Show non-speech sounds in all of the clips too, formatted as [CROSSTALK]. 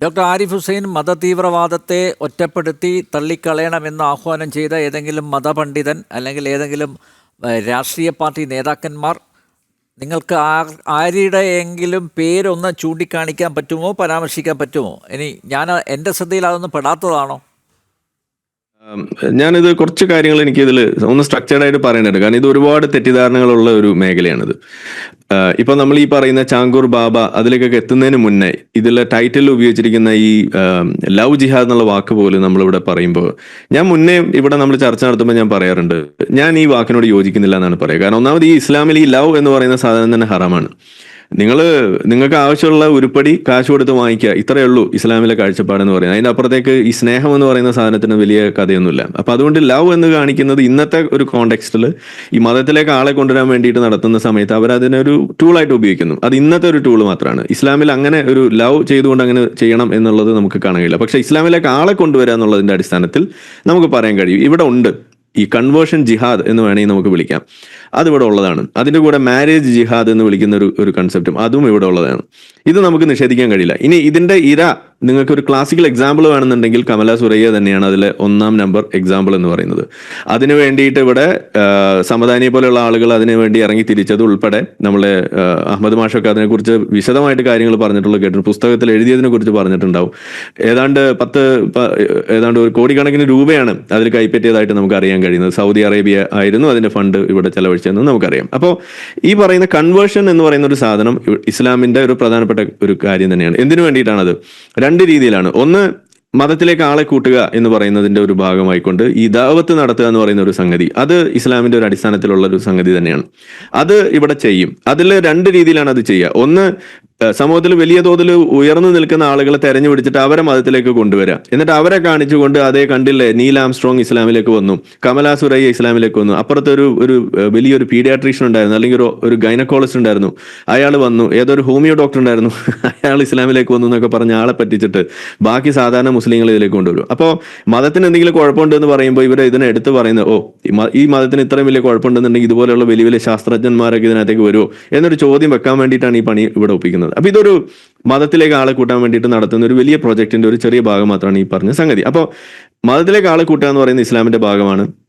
Doctor Arif Hussain മതതീവ്രവാദത്തെ ഒറ്റപ്പെടുത്തി തള്ളിക്കളയണമെന്ന് ആഹ്വാനം ചെയ്ത ഏതെങ്കിലും മതപണ്ഡിതൻ അല്ലെങ്കിൽ ഏതെങ്കിലും രാഷ്ട്രീയ പാർട്ടി നേതാക്കന്മാർ നിങ്ങൾക്ക് ആരുടെ ആരുടെയെങ്കിലും പേരൊന്ന് ചൂണ്ടിക്കാണിക്കാൻ പറ്റുമോ പരാമർശിക്കാൻ പറ്റുമോ? ഇനി ഞാൻ എന്റെ ശ്രദ്ധയിൽ അതൊന്നും പെടാത്തതാണോ? ഞാനിത് കുറച്ച് കാര്യങ്ങൾ എനിക്ക് ഇതിൽ ഒന്ന് സ്ട്രക്ചേർഡ് ആയിട്ട് പറയേണ്ടത് കാരണം ഇത് ഒരുപാട് തെറ്റിദ്ധാരണകളുള്ള ഒരു മേഖലയാണിത്. ഇപ്പൊ നമ്മൾ ഈ പറയുന്ന ചാങ്കൂർ ബാബ അതിലേക്കൊക്കെ എത്തുന്നതിന് മുന്നേ ഇതിലെ ടൈറ്റിൽ ഉപയോഗിച്ചിരിക്കുന്ന ഈ ലവ് ജിഹാദ് എന്നുള്ള വാക്ക് പോലും നമ്മളിവിടെ പറയുമ്പോൾ ഞാൻ മുന്നേ ഇവിടെ നമ്മൾ ചർച്ച നടത്തുമ്പോൾ ഞാൻ പറയാറുണ്ട് ഞാൻ ഈ വാക്കിനോട് യോജിക്കുന്നില്ല എന്നാണ് പറയുക. കാരണം ഒന്നാമത് ഈ ഇസ്ലാമിൽ ഈ ലവ് എന്ന് പറയുന്ന സാധനം തന്നെ ഹറാമാണ്. നിങ്ങൾ നിങ്ങൾക്ക് ആവശ്യമുള്ള ഉരുപ്പടി കാശ് കൊടുത്ത് വാങ്ങിക്കുക. ഇത്രയേ ഉള്ളൂ ഇസ്ലാമിലെ കാഴ്ചപ്പാടെന്ന് പറയുന്നത്. അതിന്റെ അപ്പുറത്തേക്ക് ഈ സ്നേഹം എന്ന് പറയുന്ന സാധനത്തിന് വലിയ കഥയൊന്നുമില്ല. അപ്പോൾ അതുകൊണ്ട് ലവ് എന്ന് കാണിക്കുന്നത് ഇന്നത്തെ ഒരു കോണ്ടെക്സ്റ്റിൽ ഈ മതത്തിലേക്ക് ആളെ കൊണ്ടുവരാൻ വേണ്ടിയിട്ട് നടത്തുന്ന സമയത്ത് അവർ അതിനൊരു ടൂളായിട്ട് ഉപയോഗിക്കുന്നു. അത് ഇന്നത്തെ ഒരു ടൂൾ മാത്രമാണ്. ഇസ്ലാമിൽ അങ്ങനെ ഒരു ലവ് ചെയ്തുകൊണ്ട് അങ്ങനെ ചെയ്യണം എന്നുള്ളത് നമുക്ക് കാണാൻ കഴിയില്ല. പക്ഷേ ഇസ്ലാമിലേക്ക് ആളെ കൊണ്ടുവരിക എന്നുള്ളതിന്റെ അടിസ്ഥാനത്തിൽ നമുക്ക് പറയാൻ കഴിയും. ഇവിടെ ഉണ്ട്. ഈ കൺവേർഷൻ ജിഹാദ് എന്ന് വേണമെങ്കിൽ നമുക്ക് വിളിക്കാം. അതിവിടെ ഉള്ളതാണ്. അതിന്റെ കൂടെ മാരേജ് ജിഹാദ് എന്ന് വിളിക്കുന്ന ഒരു ഒരു കൺസെപ്റ്റും അതും ഇവിടെ ഉള്ളതാണ്. ഇത് നമുക്ക് നിഷേധിക്കാൻ കഴിയില്ല. ഇനി ഇതിന്റെ ഇര നിങ്ങൾക്ക് ഒരു ക്ലാസിക്കൽ എക്സാമ്പിൾ വേണമെന്നുണ്ടെങ്കിൽ കമല സുരയ്യ തന്നെയാണ് അതിലെ ഒന്നാം നമ്പർ എക്സാമ്പിൾ എന്ന് പറയുന്നത്. അതിനു വേണ്ടിയിട്ട് ഇവിടെ സമദാനിയെ പോലെയുള്ള ആളുകൾ അതിനു വേണ്ടി ഇറങ്ങി തിരിച്ചത് ഉൾപ്പെടെ നമ്മളെ അഹമ്മദ് മാഷൊക്കെ അതിനെക്കുറിച്ച് വിശദമായിട്ട് കാര്യങ്ങൾ പറഞ്ഞിട്ടുള്ള കേട്ടിട്ടുണ്ട്. പുസ്തകത്തിൽ എഴുതിയതിനെ കുറിച്ച് പറഞ്ഞിട്ടുണ്ടാവും. ഏതാണ്ട് പത്ത് ഏതാണ്ട് ഒരു കോടിക്കണക്കിന് രൂപയാണ് അതിൽ കൈപ്പറ്റിയതായിട്ട് നമുക്ക് അറിയാൻ കഴിയുന്നത്. സൗദി അറേബ്യ ആയിരുന്നു അതിന്റെ ഫണ്ട് ഇവിടെ ചെലവഴിച്ചതെന്ന് നമുക്കറിയാം. അപ്പോൾ ഈ പറയുന്ന കൺവേർഷൻ എന്ന് പറയുന്ന ഒരു സാധനം ഇസ്ലാമിന്റെ ഒരു പ്രധാനപ്പെട്ട ഒരു കാര്യം തന്നെയാണ്. എന്തിനു വേണ്ടിയിട്ടാണത്? രണ്ട് രീതിയിലാണ്. ഒന്ന് മതത്തിലേക്ക് ആളെ കൂട്ടുക എന്ന് പറയുന്നതിന്റെ ഒരു ഭാഗമായിക്കൊണ്ട് ഈ ദാവത്ത് നടത്തുക എന്ന് പറയുന്ന ഒരു സംഗതി അത് ഇസ്ലാമിന്റെ ഒരു അടിസ്ഥാനത്തിലുള്ള ഒരു സംഗതി തന്നെയാണ്. അത് ഇവിടെ ചെയ്യും. അതിൽ രണ്ട് രീതിയിലാണ് അത് ചെയ്യുക. ഒന്ന് സമൂഹത്തിൽ വലിയ തോതിൽ ഉയർന്നു നിൽക്കുന്ന ആളുകളെ തെരഞ്ഞു പിടിച്ചിട്ട് അവരെ മതത്തിലേക്ക് കൊണ്ടുവരിക എന്നിട്ട് അവരെ കാണിച്ചുകൊണ്ട് അതേ കണ്ടില്ലേ നീൽ ആംസ്ട്രോങ് ഇസ്ലാമിലേക്ക് വന്നു കമലാ സുരയ്യ ഇസ്ലാമിലേക്ക് വന്നു. അപ്പുറത്തെ ഒരു ഒരു വലിയൊരു പീഡിയാട്രീഷ്യൻ ഉണ്ടായിരുന്നു അല്ലെങ്കിൽ ഒരു ഒരു ഗൈനക്കോളജിസ്റ്റ് ഉണ്ടായിരുന്നു. അയാൾ വന്നു ഏതൊരു ഹോമിയോ ഡോക്ടർ ഉണ്ടായിരുന്നു [LAUGHS] അയാൾ ഇസ്ലാമിലേക്ക് വന്നു എന്നൊക്കെ പറഞ്ഞ് ആളെ പറ്റിച്ചിട്ട് ബാക്കി സാധാരണ മുസ്ലിങ്ങൾ ഇതിലേക്ക് കൊണ്ടുവരും. അപ്പോൾ മതത്തിന് എന്തെങ്കിലും കുഴപ്പമുണ്ടെന്ന് പറയുമ്പോൾ ഇവരെ ഇതിനെ എടുത്ത് പറയുന്നത് ഓ ഈ മതത്തിന് ഇത്രയും വലിയ കുഴപ്പമുണ്ടെന്നുണ്ടെങ്കിൽ ഇതുപോലെയുള്ള വലിയ വലിയ ശാസ്ത്രജ്ഞന്മാരൊക്കെ ഇതിനകത്തേക്ക് വരുമോ എന്നൊരു ചോദ്യം വെക്കാൻ വേണ്ടിയിട്ടാണ് ഈ പണി ഇവിടെ ഒപ്പിക്കുന്നത്. അപ്പൊ ഇതൊരു മതത്തിലേക്ക് ആളെ കൂട്ടാൻ വേണ്ടിയിട്ട് നടത്തുന്ന ഒരു വലിയ പ്രോജക്റ്റിന്റെ ഒരു ചെറിയ ഭാഗം മാത്രമാണ് ഈ പറഞ്ഞ സംഗതി. അപ്പോൾ മതത്തിലേക്ക് ആളെ കൂട്ടുക എന്ന് പറയുന്നത് ഇസ്ലാമിന്റെ ഭാഗമാണ്.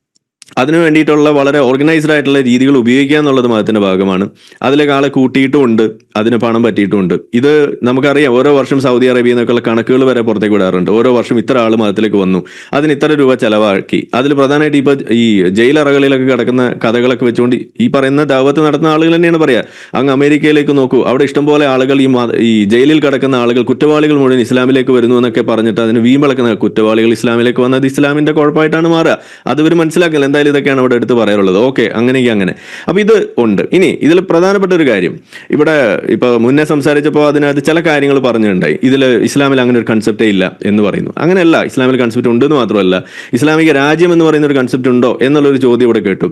അതിനു വേണ്ടിയിട്ടുള്ള വളരെ ഓർഗനൈസ്ഡ് ആയിട്ടുള്ള രീതികൾ ഉപയോഗിക്കുക എന്നുള്ളത് മതത്തിന്റെ ഭാഗമാണ്. അതിലേക്ക് ആളെ കൂട്ടിയിട്ടുമുണ്ട് അതിന് പണം പറ്റിയിട്ടുമുണ്ട് ഇത് നമുക്കറിയാം ഓരോ വർഷം സൗദി അറേബ്യയിൽ നിന്നൊക്കെയുള്ള കണക്കുകൾ വരെ പുറത്തേക്ക് വിടാറുണ്ട്. ഓരോ വർഷം ഇത്ര ആൾ മതത്തിലേക്ക് വന്നു. അതിന് ഇത്ര രൂപ ചെലവാക്കി. അതിൽ പ്രധാനമായിട്ട് ഇപ്പൊ ഈ ജയിലറകളിലൊക്കെ കിടക്കുന്ന കഥകളൊക്കെ വെച്ചുകൊണ്ട് ഈ പറയുന്ന ദാവത്ത് നടത്തുന്ന ആളുകൾ തന്നെയാണ് പറയാ. അങ്ങ് അമേരിക്കയിലേക്ക് നോക്കൂ. അവിടെ ഇഷ്ടംപോലെ ആളുകൾ ഈ ഈ ജയിലിൽ കിടക്കുന്ന ആളുകൾ കുറ്റവാളികൾ മുഴുവൻ ഇസ്ലാമിലേക്ക് വരുന്നു എന്നൊക്കെ പറഞ്ഞിട്ട് അതിന് വീമ്പിളക്കുന്ന കുറ്റവാളികൾ ഇസ്ലാമിലേക്ക് വന്നത് ഇസ്ലാമിന്റെ കുഴപ്പമായിട്ടാണ് മാറുക. അത് ഇവർ മനസ്സിലാക്കില്ല. എന്തായാലും ഇതൊക്കെയാണ് ഇവിടെ എടുത്ത് പറയാനുള്ളത് ഓക്കെ അങ്ങനെയെങ്കിൽ അങ്ങനെ. അപ്പൊ ഇത് ഉണ്ട്. ഇനി ഇതിൽ പ്രധാനപ്പെട്ട ഒരു കാര്യം. ഇവിടെ ഇപ്പൊ മുന്നേ സംസാരിച്ചപ്പോൾ അതിനകത്ത് ചില കാര്യങ്ങൾ പറഞ്ഞിട്ടുണ്ടായി. ഇതിൽ ഇസ്ലാമിൽ അങ്ങനെ ഒരു കൺസെപ്റ്റേ ഇല്ല എന്ന് പറയുന്നു. അങ്ങനെയല്ല ഇസ്ലാമിൽ കൺസെപ്റ്റ് ഉണ്ടെന്ന് മാത്രമല്ല ഇസ്ലാമിക രാജ്യം എന്ന് പറയുന്ന ഒരു കൺസെപ്റ്റ് ഉണ്ടോ എന്നുള്ളൊരു ചോദ്യം ഇവിടെ കേട്ടു.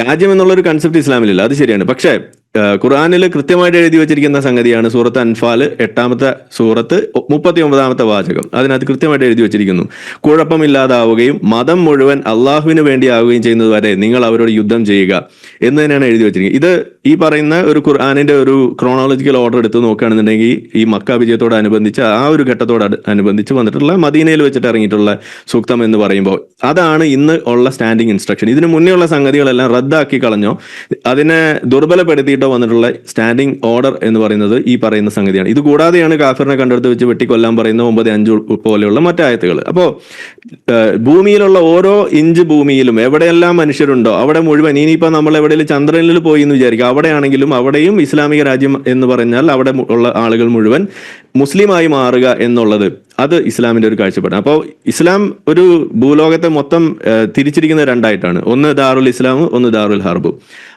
രാജ്യം എന്നുള്ള ഒരു കൺസെപ്റ്റ് ഇസ്ലാമിലില്ല. അത് ശരിയാണ്. പക്ഷേ ഖുറാനിൽ കൃത്യമായിട്ട് എഴുതി വെച്ചിരിക്കുന്ന സംഗതിയാണ് സൂറത്ത് അൻഫാൽ എട്ടാമത്തെ സൂറത്ത് മുപ്പത്തി ഒമ്പതാമത്തെ വാചകം. അതിനകത്ത് കൃത്യമായിട്ട് എഴുതി വെച്ചിരിക്കുന്നു. കുഴപ്പമില്ലാതാവുകയും മതം മുഴുവൻ അള്ളാഹുവിന് വേണ്ടിയാവുകയും ചെയ്യുന്നത് വരെ നിങ്ങൾ അവരോട് യുദ്ധം ചെയ്യുക. എന്ന് തന്നെയാണ് എഴുതി വെച്ചിരിക്കുന്നത്. ഇത് ഈ പറയുന്ന ഒരു ഖുർആാനിന്റെ ഒരു ക്രോണോളജിക്കൽ ഓർഡർ എടുത്ത് നോക്കുകയാണെന്നുണ്ടെങ്കിൽ ഈ മക്ക വിജയത്തോട് അനുബന്ധിച്ച് ആ ഒരു ഘട്ടത്തോട് അനുബന്ധിച്ച് വന്നിട്ടുള്ള മദീനയിൽ വെച്ചിട്ട് ഇറങ്ങിയിട്ടുള്ള സൂക്തം എന്ന് പറയുമ്പോൾ അതാണ് ഇന്ന് ഉള്ള സ്റ്റാൻഡിങ് ഇൻസ്ട്രക്ഷൻ ഇതിന് മുന്നേ ഉള്ള സംഗതികളെല്ലാം റദ്ദാക്കി കളഞ്ഞോ അതിനെ ദുർബലപ്പെടുത്തിയിട്ടോ വന്നിട്ടുള്ള സ്റ്റാൻഡിങ് ഓർഡർ എന്ന് പറയുന്നത് ഈ പറയുന്ന സംഗതിയാണ്. ഇത് കൂടാതെയാണ് കാഫിറിനെ കണ്ടെടുത്ത് വെച്ച് വെട്ടിക്കൊല്ലാൻ പറയുന്ന ഒമ്പത് അഞ്ച് പോലെയുള്ള മറ്റായത്തുകൾ. അപ്പോൾ ഭൂമിയിലുള്ള ഓരോ ഇഞ്ച് ഭൂമിയിലും എവിടെയെല്ലാം മനുഷ്യരുണ്ടോ അവിടെ മുഴുവൻ ഇനിയിപ്പോൾ നമ്മൾ എവിടെയെങ്കിലും ചന്ദ്രനിൽ പോയി എന്ന് വിചാരിക്കുക അവിടെയാണെങ്കിലും അവിടെയും ഇസ്ലാമിക രാജ്യം എന്ന് പറഞ്ഞാൽ അവിടെ ഉള്ള ആളുകൾ മുഴുവൻ മുസ്ലിമായി മാറുക എന്നുള്ളത്. അത് ഇസ്ലാമിന്റെ ഒരു കാഴ്ചപ്പാടാണ്. അപ്പോൾ ഇസ്ലാം ഒരു ഭൂലോകത്തെ മൊത്തം തിരിച്ചിരിക്കുന്ന രണ്ടായിട്ടാണ്. ഒന്ന് ദാറുൽ ഇസ്ലാം ഒന്ന് ദാറുൽ ഹർബ്.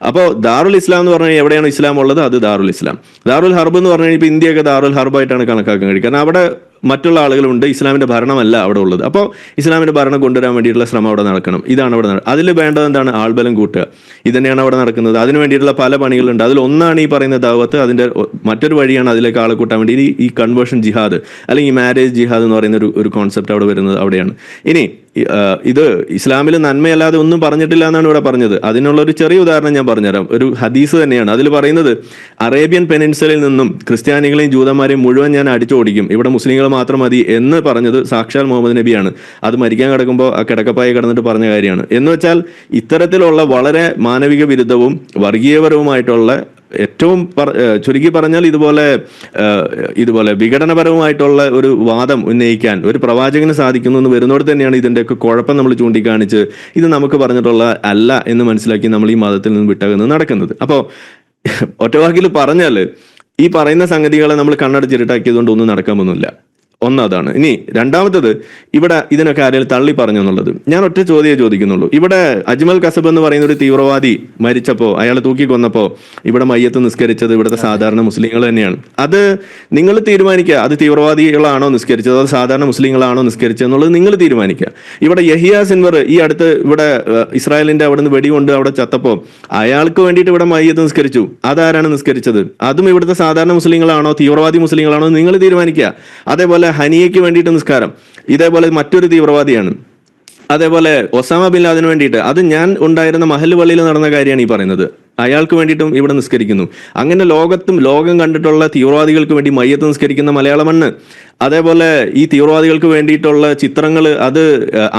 അപ്പോൾ ദാറുൽ ഇസ്ലാം എന്ന് പറഞ്ഞാൽ എവിടെയാണ് ഇസ്ലാം ഉള്ളത്? അത് ദാറുൽ ഇസ്ലാം. ദാറുൽ ഹർബ് എന്ന് പറഞ്ഞു കഴിഞ്ഞാൽ ഇപ്പോൾ ഇന്ത്യയൊക്കെ ദാറുൽ ഹർബായിട്ടാണ് കണക്കാക്കാൻ കഴിയും കാരണം അവിടെ മറ്റുള്ള ആളുകളുണ്ട് ഇസ്ലാമിന്റെ ഭരണമല്ല അവിടെ ഉള്ളത്. അപ്പോൾ ഇസ്ലാമിന്റെ ഭരണം കൊണ്ടുവരാൻ വേണ്ടിയിട്ടുള്ള ശ്രമം അവിടെ നടക്കണം. ഇതാണ് അവിടെ നടക്കുന്നത് അതിൽ വേണ്ടത് എന്താണ്? ആൾബലം കൂട്ടുക. ഇതന്നെയാണ് തന്നെയാണ് അവിടെ നടക്കുന്നത്. അതിന് വേണ്ടിയിട്ടുള്ള പല പണികളുണ്ട്. അതിൽ ഒന്നാണ് ഈ പറയുന്ന ദാവത്ത്. അതിന്റെ മറ്റൊരു വഴിയാണ് അതിലേക്ക് ആളെ കൂട്ടാൻ വേണ്ടി. ഈ- കൺവേർഷൻ ജിഹാദ് അല്ലെങ്കിൽ മാരേജ് ജിഹാദ് എന്ന് പറയുന്ന ഒരു ഒരു കോൺസെപ്റ്റ് അവിടെ വരുന്നത് അവിടെയാണ്. ഇനി ഇത് ഇസ്ലാമിൽ നന്മയല്ലാതെ ഒന്നും പറഞ്ഞിട്ടില്ല എന്നാണ് ഇവിടെ പറഞ്ഞത്. അതിനുള്ള ഒരു ചെറിയ ഉദാഹരണം ഞാൻ പറഞ്ഞുതരാം. ഒരു ഹദീസ് തന്നെയാണ്. അതിൽ പറയുന്നത് അറേബ്യൻ പെനിൻസലിൽ നിന്നും ക്രിസ്ത്യാനികളെയും ജൂതന്മാരെയും മുഴുവൻ ഞാൻ അടിച്ചോടിക്കും. ഇവിടെ മുസ്ലിങ്ങൾ മാത്രം മതി എന്ന് പറഞ്ഞത് സാക്ഷാൽ മുഹമ്മദ് നബിയാണ്. അത് മരിക്കാൻ കിടക്കുമ്പോൾ ആ കിടക്കപ്പായി കിടന്നിട്ട് പറഞ്ഞ കാര്യമാണ്. എന്ന് വെച്ചാൽ ഇത്തരത്തിലുള്ള വളരെ മാനവിക വിരുദ്ധവും വർഗീയപരവുമായിട്ടുള്ള ഏറ്റവും ചുരുക്കി പറഞ്ഞാൽ ഇതുപോലെ ഇതുപോലെ വിഘടനപരവുമായിട്ടുള്ള ഒരു വാദം ഉന്നയിക്കാൻ ഒരു പ്രവാചകന് സാധിക്കുന്നു എന്ന് വരുന്നോട് തന്നെയാണ് ഇതിന്റെയൊക്കെ കുഴപ്പം നമ്മൾ ചൂണ്ടിക്കാണിച്ച് ഇത് നമുക്ക് പറഞ്ഞിട്ടുള്ള അല്ല എന്ന് മനസ്സിലാക്കി നമ്മൾ ഈ മതത്തിൽ നിന്ന് വിട്ടകുന്നത് നടക്കുന്നത്. അപ്പോൾ ഒറ്റവാക്കിൽ പറഞ്ഞാൽ ഈ പറയുന്ന സംഗതികളെ നമ്മൾ കണ്ണടച്ചിരുട്ടാക്കിയതുകൊണ്ട് ഒന്നും നടക്കാൻ പോകുന്നില്ല. ഒന്നതാണ് ഇനി രണ്ടാമത്തത് ഇവിടെ ഇതിനൊക്കെ ആരെങ്കിലും തള്ളി പറഞ്ഞു എന്നുള്ളത്. ഞാൻ ഒറ്റ ചോദ്യമേ ചോദിക്കുന്നുള്ളൂ. ഇവിടെ അജ്മൽ കസബ് എന്ന് പറയുന്ന ഒരു തീവ്രവാദി മരിച്ചപ്പോൾ അയാളെ തൂക്കി കൊന്നപ്പോൾ ഇവിടെ മയ്യത്ത് നിസ്കരിച്ചത് ഇവിടുത്തെ സാധാരണ മുസ്ലിങ്ങൾ തന്നെയാണ്. അത് നിങ്ങൾ തീരുമാനിക്കുക. അത് തീവ്രവാദികളാണോ നിസ്കരിച്ചത്? അത് സാധാരണ മുസ്ലിങ്ങളാണോ നിസ്കരിച്ചത് എന്നുള്ളത് നിങ്ങൾ തീരുമാനിക്കുക. ഇവിടെ യഹിയ സിൻവർ ഈ അടുത്ത് ഇവിടെ ഇസ്രായേലിന്റെ അവിടെ നിന്ന് വെടികൊണ്ട് അവിടെ ചത്തപ്പോൾ അയാൾക്ക് വേണ്ടിയിട്ട് ഇവിടെ മയ്യത്ത് നിസ്കരിച്ചു. അതാരാണ് നിസ്കരിച്ചത്? അതും ഇവിടുത്തെ സാധാരണ മുസ്ലിങ്ങളാണോ? തീവ്രവാദി മുസ്ലിങ്ങളാണോ? നിങ്ങൾ തീരുമാനിക്കുക. അതേപോലെ ഹനിയയ്ക്ക് വേണ്ടിയിട്ട് നിസ്കാരം. ഇതേപോലെ മറ്റൊരു തീവ്രവാദിയാണ്. അതേപോലെ ഒസാമ ബിൻ ലാദിന് വേണ്ടിയിട്ട്. അത് ഞാൻ ഉണ്ടായിരുന്ന മഹൽ പള്ളിയിൽ നടന്ന കാര്യമാണ് ഈ പറയുന്നത്. അയാൾക്ക് വേണ്ടിയിട്ടും ഇവിടെ നിസ്കരിക്കുന്നു. അങ്ങനെ ലോകത്തും ലോകം കണ്ടിട്ടുള്ള തീവ്രവാദികൾക്ക് വേണ്ടി മയ്യത്ത് നിസ്കരിക്കുന്ന മലയാള മണ്ണ്. അതേപോലെ ഈ തീവ്രവാദികൾക്ക് വേണ്ടിയിട്ടുള്ള ചിത്രങ്ങൾ അത്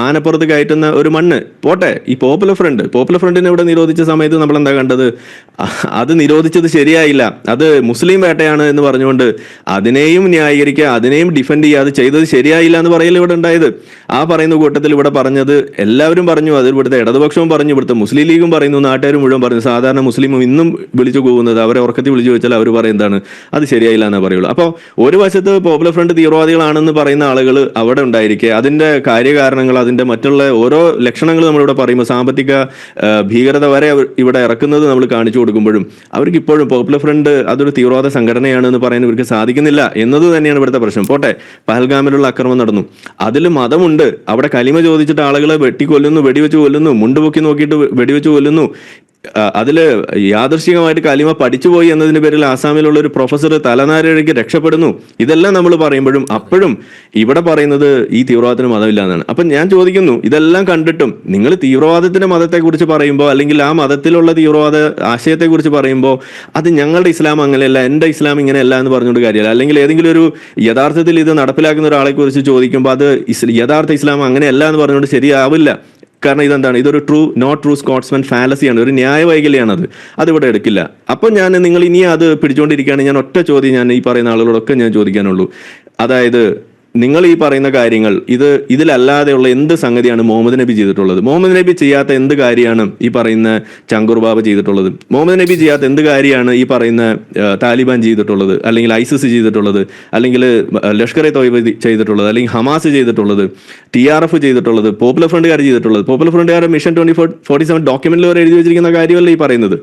ആനപ്പുറത്ത് കയറ്റുന്ന ഒരു മണ്ണ്. പോട്ടെ ഈ പോപ്പുലർ ഫ്രണ്ട് പോപ്പുലർ ഫ്രണ്ടിനെ ഇവിടെ നിരോധിച്ച സമയത്ത് നമ്മൾ എന്താ കണ്ടത്? അത് നിരോധിച്ചത് ശരിയായില്ല. അത് മുസ്ലിം വേട്ടയാണ് എന്ന് പറഞ്ഞുകൊണ്ട് അതിനെയും ന്യായീകരിക്കുക അതിനെയും ഡിഫെൻഡ് ചെയ്യുക അത് ചെയ്തത് ശരിയായില്ല എന്ന് പറയൽ ഇവിടെ ഉണ്ടായത്? ആ പറയുന്ന കൂട്ടത്തിൽ ഇവിടെ പറഞ്ഞത് എല്ലാവരും പറഞ്ഞു. അത് ഇവിടുത്തെ ഇടതുപക്ഷവും പറഞ്ഞു. ഇവിടുത്തെ മുസ്ലിം ലീഗും പറയുന്നു. നാട്ടുകാരും മുഴുവൻ പറഞ്ഞു. സാധാരണ മുസ്ലിമും ഇന്നും വിളിച്ചു പോകുന്നത് അവരെ ഉറക്കത്തിൽ വിളിച്ചു വെച്ചാൽ അവർ എന്താണ്? അത് ശരിയായില്ല എന്നേ പറയുള്ളൂ. അപ്പോൾ ഒരു വശത്ത് പോപ്പുലർ ഫ്രണ്ട് തീവ്രവാദികളാണെന്ന് പറയുന്ന ആളുകൾ അവിടെ ഉണ്ടായിരിക്കെ അതിന്റെ കാര്യകാരണങ്ങൾ അതിന്റെ മറ്റുള്ള ഓരോ ലക്ഷണങ്ങൾ നമ്മളിവിടെ പറയുമ്പോൾ സാമ്പത്തിക ഭീകരത വരെ ഇവിടെ ഇറക്കുന്നത് നമ്മൾ കാണിച്ചു കൊടുക്കുമ്പോഴും അവർക്ക് ഇപ്പോഴും പോപ്പുലർ ഫ്രണ്ട് അതൊരു തീവ്രവാദ സംഘടനയാണെന്ന് പറയാൻ ഇവർക്ക് സാധിക്കുന്നില്ല എന്നത് തന്നെയാണ് ഇവിടുത്തെ പ്രശ്നം. പോട്ടെ പഹൽഗാമിലുള്ള അക്രമം നടന്നു. അതിൽ മതമുണ്ട്. അവിടെ കലിമ ചോദിച്ചിട്ട് ആളുകളെ വെട്ടിക്കൊല്ലുന്നു വെടിവെച്ച് കൊല്ലുന്നു മുണ്ടുപൊക്കി നോക്കിയിട്ട് വെടിവെച്ച് കൊല്ലുന്നു. ആ, അതിൽ യാദൃശികമായിട്ട് കലിമ പഠിച്ചുപോയി എന്നതിന് പേരിൽ ആസാമിലുള്ള ഒരു പ്രൊഫസർ തലനാരിഴയ്ക്ക് രക്ഷപ്പെടുന്നു. ഇതെല്ലാം നമ്മൾ പറയുമ്പോഴും അപ്പോഴും ഇവിടെ പറയുന്നത് ഈ തീവ്രവാദത്തിന് മതമില്ല എന്നാണ് അപ്പൊ ഞാൻ ചോദിക്കുന്നു ഇതെല്ലാം കണ്ടിട്ടും നിങ്ങൾ തീവ്രവാദത്തിന്റെ മതത്തെക്കുറിച്ച് പറയുമ്പോൾ അല്ലെങ്കിൽ ആ മതത്തിലുള്ള തീവ്രവാദ ആശയത്തെക്കുറിച്ച് പറയുമ്പോൾ അത് ഞങ്ങളുടെ ഇസ്ലാം അങ്ങനെയല്ല എന്റെ ഇസ്ലാം ഇങ്ങനെയല്ല എന്ന് പറഞ്ഞുകൊണ്ട് കാര്യമല്ല. അല്ലെങ്കിൽ ഏതെങ്കിലും ഒരു യഥാർത്ഥത്തിൽ ഇത് നടപ്പിലാക്കുന്ന ഒരാളെക്കുറിച്ച് ചോദിക്കുമ്പോൾ അത് യഥാർത്ഥ ഇസ്ലാം അങ്ങനെയല്ല എന്ന് പറഞ്ഞുകൊണ്ട് ശരിയാവില്ല. കാരണം ഇതെന്താണ്? ഇതൊരു ട്രൂ നോട്ട് ട്രൂ സ്കോട്ട്സ്മാൻ ഫാലസിയാണ് ഒരു ന്യായ അത് അതിവിടെ എടുക്കില്ല. അപ്പം ഞാൻ നിങ്ങൾ ഇനി അത് പിടിച്ചുകൊണ്ടിരിക്കുകയാണ് ഞാൻ ഒറ്റ ചോദ്യം ഞാൻ ഈ പറയുന്ന ആളുകളൊക്കെ ഞാൻ ചോദിക്കാനുള്ളൂ. അതായത് നിങ്ങൾ ഈ പറയുന്ന കാര്യങ്ങൾ ഇത് ഇതിലല്ലാതെയുള്ള എന്ത് സംഗതിയാണ് മുഹമ്മദ് നബി ചെയ്തിട്ടുള്ളത്? മുഹമ്മദ് നബി ചെയ്യാത്ത എന്ത് കാര്യമാണ് ഈ പറയുന്ന ചങ്കൂർ ബാബ ചെയ്തിട്ടുള്ളത്? മുഹമ്മദ് നബി ചെയ്യാത്ത എന്ത് കാര്യമാണ് ഈ പറയുന്ന താലിബാൻ ചെയ്തിട്ടുള്ളത്? അല്ലെങ്കിൽ ഐസിസ് ചെയ്തിട്ടുള്ളത്? അല്ലെങ്കിൽ ലഷ്കർ എ തോയ്ബ ചെയ്തിട്ടുള്ളത്? അല്ലെങ്കിൽ ഹമാസ് ചെയ്തിട്ടുള്ളത്? ടി ആർ എഫ് ചെയ്തിട്ടുള്ളത്? പോപ്പുലർ ഫ്രണ്ടുകാർ ചെയ്തിട്ടുള്ളത്? Popular ഫ്രണ്ടുകാർ mission twenty four forty seven ഡോക്യുമെന്റിൽ വരെ എഴുതി വെച്ചിരിക്കുന്ന കാര്യമല്ല ഈ പറയുന്നത്?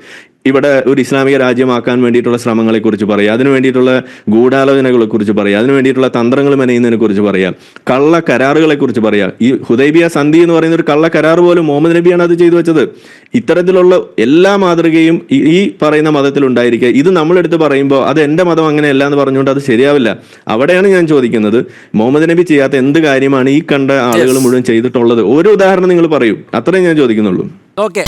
ഇവിടെ ഒരു ഇസ്ലാമിക രാജ്യമാക്കാൻ വേണ്ടിയിട്ടുള്ള ശ്രമങ്ങളെക്കുറിച്ച് പറയുക അതിനു വേണ്ടിയിട്ടുള്ള ഗൂഢാലോചനകളെ കുറിച്ച് പറയുക അതിനു വേണ്ടിയിട്ടുള്ള തന്ത്രങ്ങൾ മെനയുന്നതിനെ കുറിച്ച് പറയാം കള്ള കരാറുകളെ കുറിച്ച് പറയാം ഈ ഹുദൈബിയ സന്ധി എന്ന് പറയുന്ന ഒരു കള്ള കരാർ പോലും മുഹമ്മദ് നബിയാണ് അത് ചെയ്തു വെച്ചത്. ഇത്തരത്തിലുള്ള എല്ലാ മാതൃകയും ഈ- ഈ പറയുന്ന മതത്തിൽ ഉണ്ടായിരിക്കുക. ഇത് നമ്മളെടുത്ത് പറയുമ്പോൾ അത് എന്റെ മതം അങ്ങനെയല്ല എന്ന് പറഞ്ഞുകൊണ്ട് അത് ശരിയാവില്ല. അവിടെയാണ് ഞാൻ ചോദിക്കുന്നത് മുഹമ്മദ് നബി ചെയ്യാത്ത എന്ത് കാര്യമാണ് ഈ കണ്ട ആളുകൾ മുഴുവൻ ചെയ്തിട്ടുള്ളത്? ഒരു ഉദാഹരണം നിങ്ങൾ പറയൂ. അത്രയും ഞാൻ ചോദിക്കുന്നുള്ളൂ. ഓക്കെ